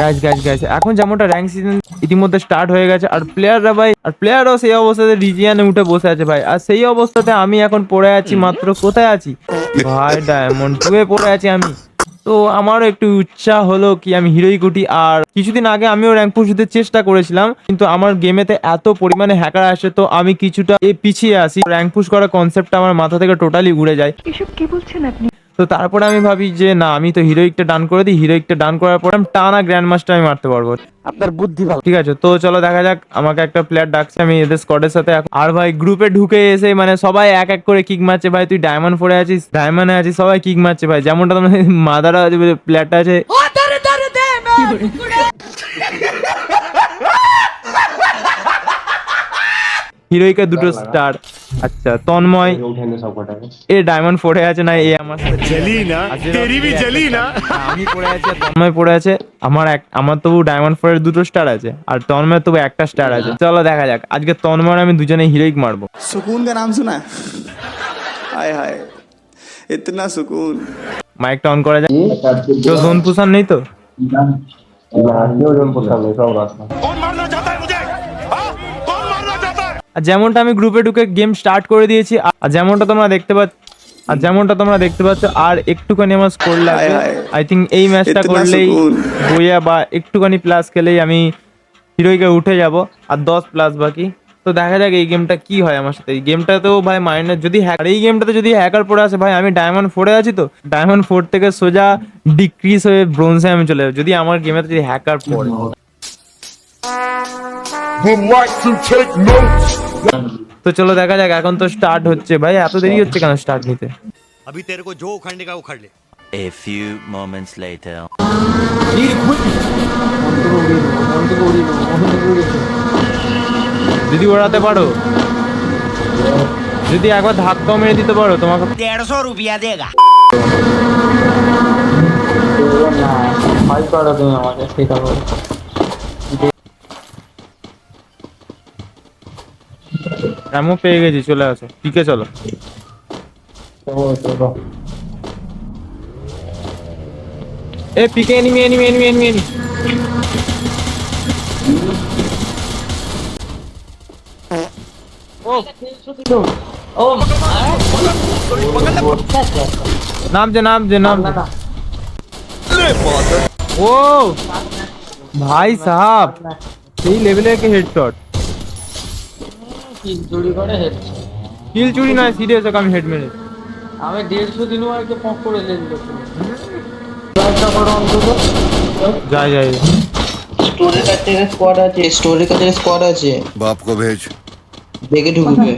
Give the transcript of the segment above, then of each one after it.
Guys guys guys এখন যেমনটা rank season ইতিমধ্যে স্টার্ট হয়ে গেছে, আর প্লেয়াররা ভাই, আর প্লেয়ারও সেই অবস্থাতে রিজিয়ানে উঠে বসে আছে ভাই। আর সেই অবস্থাতে আমি এখন পড়ে আছি মাত্র কোথায় আছি? ভাই ডায়মন্ড টুয়ে পড়ে আছি আমি। তো আমারও একটু উৎসাহ হলো কি আমি হিরোই কুটি আর কিছুদিন আগে আমিও র্যাঙ্ক পুশ দিতে চেষ্টা করেছিলাম, কিন্তু আমার গেমেতে এত পরিমাণে হ্যাকার আসে, তো আমি কিছুটা এ পিছিয়ে আসি র্যাঙ্ক পুশ করার কনসেপ্টটা আমার মাথা থেকে টোটালি উড়ে যায়। এসব কি বলছেন আপনি? তো তারপরে আমি ভাবি যে না আমি তো হিরোইকটা ডান করে দিই। হিরোইকটা ডান করার পর আমি টানা গ্র্যান্ড মাস্টার আমি মারতে পারব। আপনার বুদ্ধি ভালো। ঠিক আছে তো চলো দেখা যাক আমাকে একটা প্লেয়ার ডাকছে আমি এদের স্কোয়াডের সাথে এখন- আর ভাই গ্রুপে ঢুকে এসে মানে সবাই এক এক করে কিক মারছে। ভাই তুই ডায়মন্ড ফোরে আছিস? ডায়মন্ডে আছিস সবাই কিক মারছে। ভাই যেমনটা তোমার মাদারা আছে। প্লেয়ারটা আছে হিরোইকা দুটো স্টার আচ্ছা তন্ময় এ ডায়মন্ড পড়ে আছে না এ আমার জলি না তেরি ভি না। আমি পড়ে আছে তন্ময় পড়ে আছে। আমার এক আমার তো ডায়মন্ড ফোরের দুটো স্টার আছে আর তন্ময় তবু একটা স্টার আছে। চলো দেখা যাক আজকে তন্ময় আমি দুজনে হিরোইক মারবো। সুকুন কা নাম শুনা? হায় হায় ইতনা সুকুন। মাইকটা অন করা যায় তো জোন নেই তো? না জোন নেই সব রাস্তা। আর যেমনটা আমি গ্রুপে ঢুকে গেম স্টার্ট করে দিয়েছি আর যেমনটা তোমরা দেখতে পাচ্ছ আর যেমনটা তোমরা দেখতে পাচ্ছ আর একটুখানি আমার স্কোর লাগবে। হায়। আই থিঙ্ক এই ম্যাচটা করলেই। বইয়া বা একটুখানি প্লাস খেলেই আমি হিরোইকে উঠে যাব আর দশ প্লাস বাকি। তো দেখা যাক এই গেমটা কি হয় আমার সাথে। এই গেমটা তো ভাই মাইন্ডের যদি হ্যাক এই গেমটাতে যদি হ্যাকার পড়ে আসে ভাই আমি ডায়মন্ড ফোরে আছি তো। ডায়মন্ড ফোর থেকে সোজা ডিক্রিজ হয়ে ব্রোঞ্জে আমি চলে যাব যদি আমার গেমে যদি হ্যাকার পড়ে। Would like to take notes? তো চলো দেখা যাক এখন তো স্টার্ট হচ্ছে ভাই এত দেরি হচ্ছে কেন স্টার্ট নিতে अभी तेरे को जो उखाड़ने का उखाड़ ले A few moments later. যদি ওড়াতে পারো যদি একবার ধাক্কা মেরে দিতে পারো তোমাকে डेढ़ सौ रुपया देगा এমন পেয়ে গেছি, চলে আসো। পিকে চলো। এ, P K enemy enemy enemy enemy enemy নাম যে নাম যে নাম ও, ভাই সাহাব, সেই লেভেলের হেডশট কিল চুরি করে হেড কিল চুরি নয় সিরিয়াস আমি হেড মেরে আমি দেড়শো দিন আগে পক করে লেন যাই যাই স্টোরের কাছে স্কোয়াড আছে স্টোরের কাছে স্কোয়াড আছে। বাপ কো ভেজ। দেখে ঢুকবে।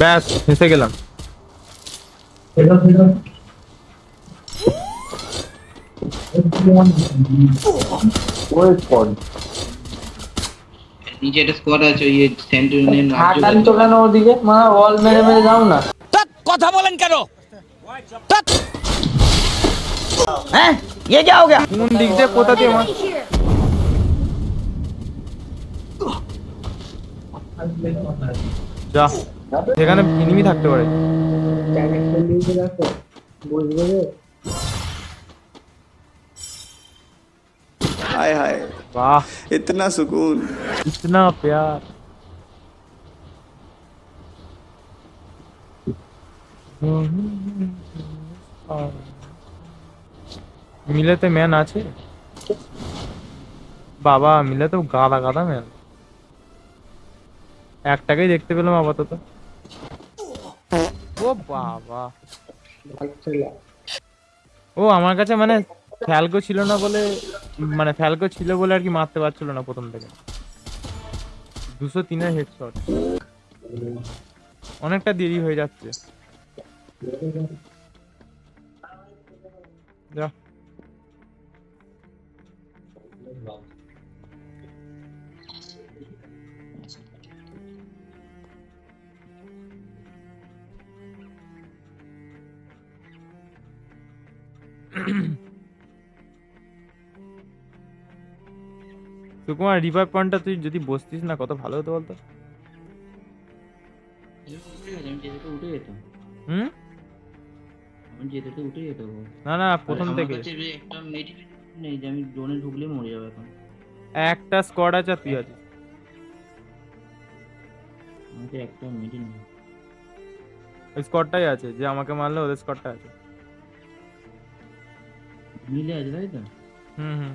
ব্যাস ফেসে গেলাম। নিচে একটা স্কোয়াড আছে ওই সেন্টুরিয়নের হাঁটান তো কেন ওদিকে মা ওয়াল মেরে মেরে যাও না। কথা বলেন কেন? কোন দিক দিয়ে কোথা দিয়ে মার যা সেখানে এনিমি থাকতে পারে। हाय हाय वाह इतना सुकून इतना प्यार মিলেতে ম্যান আছে বাবা মিলে তো গাদা গাদা ম্যান একটাকেই দেখতে পেলাম আপাতত ও বাবা ও আমার কাছে মানে ফ্যালকো ছিল না বলে মানে ফ্যালকো ছিল বলে আর কি মারতে পারছিল না প্রথম থেকে। দুশো তিনের হেডশট অনেকটা দেরি হয়ে যাচ্ছে। যা। সুকুমার রিভাইভ পয়েন্টটা তুই যদি বসতিস না কত ভালো হতো বলতো? হুম? না না প্রথম থেকে। একটা নেই যে আমি জোনে ঢুকলে মরে যাব এখন। একটা স্কোয়াড আছে তুই আছিস। আমাকে একটা নেই। ওই স্কোয়াডটাই আছে যে আমাকে মারলে ওদের স্কোয়াডটা আছে। মিলে আছে তাই তো? হুম হুম।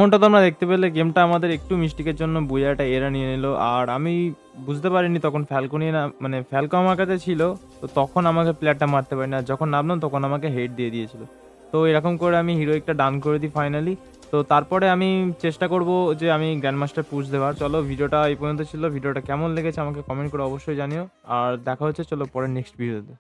যেমনটা তোমরা দেখতে পেলে গেমটা আমাদের একটু মিস্টেকের জন্য বুয়াটা এরা নিয়ে নিল। আর আমি বুঝতে পারিনি তখন ফ্যালকো নিয়ে না মানে ফ্যালকো আমার কাছে ছিল, তো তখন আমাকে প্লেয়ারটা মারতে পারি না যখন নামলাম তখন আমাকে হেড দিয়ে দিয়েছিল। তো এরকম করে আমি হিরো একটা ডান করে দিই ফাইনালি তো তারপরে আমি চেষ্টা করব যে আমি গ্র্যান্ড মাস্টার পুশ দেওয়ার। চলো ভিডিওটা এই পর্যন্ত ছিল। ভিডিওটা কেমন লেগেছে আমাকে কমেন্ট করে অবশ্যই জানিও। আর দেখা হচ্ছে, চলো পরের নেক্সট ভিডিওতে